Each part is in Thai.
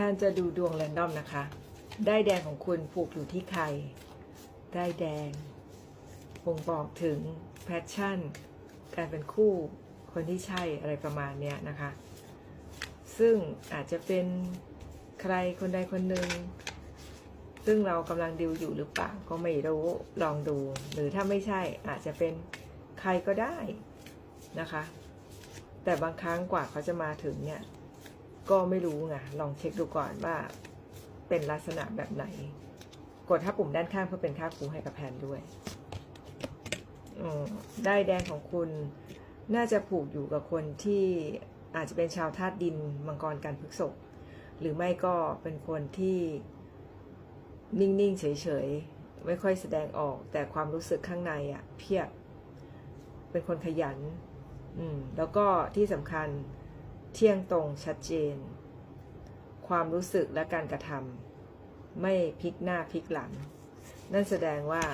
พนจะดูดวงแรนดอมนะคะ ได้แดงของคุณผูกอยู่ที่ใคร ได้แดงบ่งบอกถึงแพชชั่น การเป็นคู่คนที่ใช่อะไรประมาณเนี้ยนะคะ ซึ่งอาจจะเป็นใครคนใดคนหนึ่ง ซึ่งเรากำลังดิวอยู่หรือเปล่าก็ไม่รู้ลองดู หรือถ้าไม่ใช่อาจจะเป็นใครก็ได้นะคะ แต่บางครั้งกว่าเขาจะมาถึงเนี่ย ก็ไม่รู้ไงลองเช็คดูก่อนว่าเป็นลักษณะแบบไหน กดถ้าปุ่มด้านข้างเพื่อเป็นค่าครูให้กับแพนด้วยอืมได้แดงของคุณน่าจะผูกอยู่กับคนที่อาจจะเป็นชาวธาตุดินมังกรการพฤกษกหรือไม่ก็เป็นคนที่นิ่ง ๆ เฉย ๆ ไม่ค่อยแสดงออก แต่ความรู้สึกข้างในอะเพียบ เป็นคนขยัน อืม แล้วก็ที่สำคัญ เที่ยงตรงชัดเจน ความรู้สึกและการกระทำไม่พลิกหน้าพลิกหลัง นั่นแสดงว่า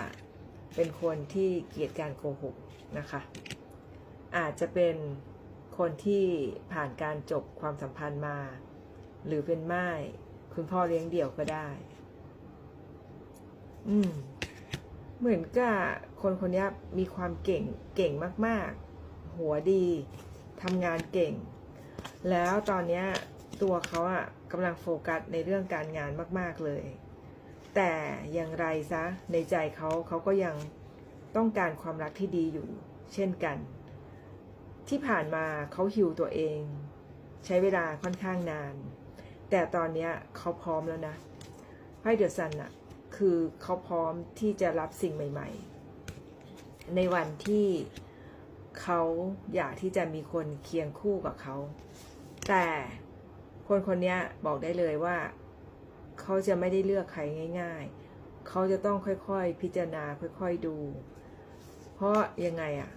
เป็นคนที่เกลียดการโกหกนะคะ อาจจะเป็นคนที่ผ่านการจบความสัมพันธ์มา หรือเป็นไม่ายคุณพ่อเลี้ยงเดี่ยวก็ได้ อืม เหมือนกับคนคนนี้มีความเก่งเก่งมาก ๆ หัวดีทำงานเก่ง แล้วตอนเนี้ยตัวเขาอะกำลังโฟกัสในเรื่องการงานมาก ๆเลย แต่อย่างไรซะในใจเขาเขาก็ยังต้องการความรักที่ดีอยู่ เช่นกัน ที่ผ่านมาเขาฮิวตัวเอง ใช้เวลาค่อนข้างนาน แต่ตอนนี้เขาพร้อมแล้วนะไพ่เดอะซันอะคือเขาพร้อมที่จะรับสิ่งใหม่ ๆ ในวันที่ เขาอยากที่จะมีคนเคียงคู่กับเขา แต่คนคนนี้บอกได้เลยว่า เขาจะไม่ได้เลือกใครง่าย ๆ เขาจะต้องค่อยๆ พิจารณาค่อยๆดู เพราะยังไงอะ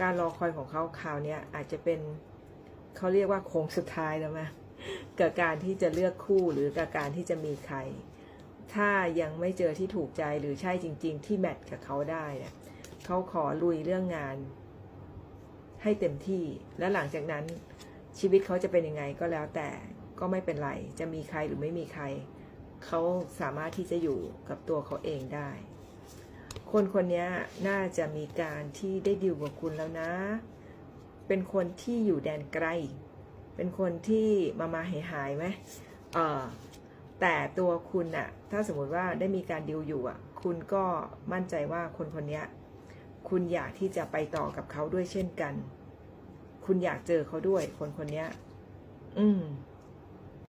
การรอคอยของเขาคราวเนี้ยอาจจะเป็นเขาเรียกว่าโค้งสุดท้ายแล้วไหมกับการที่จะเลือกคู่หรือกับการที่จะมีใคร ถ้ายังไม่เจอที่ถูกใจหรือใช่จริง ๆ ที่แมทกับเขาได้เนี่ยเขาขอลุยเรื่องงาน ให้เต็มที่ และหลังจากนั้นชีวิตเขาจะเป็นยังไงก็แล้วแต่ก็ไม่เป็นไร จะมีใครหรือไม่มีใคร เขาสามารถที่จะอยู่กับตัวเขาเองได้ คนคนนี้น่าจะมีการที่ได้ดิวกับคุณแล้วนะ เป็นคนที่อยู่แดนไกล เป็นคนที่มามาหายหายไหมเออแต่ตัวคุณอะถ้าสมมติว่าได้มีการดิวอยู่อะคุณก็มั่นใจว่าคนคนนี้ คุณอยากที่จะไปต่อกับเขาด้วยเช่นกัน คุณอยากเจอเขาด้วย คนคนนี้อืม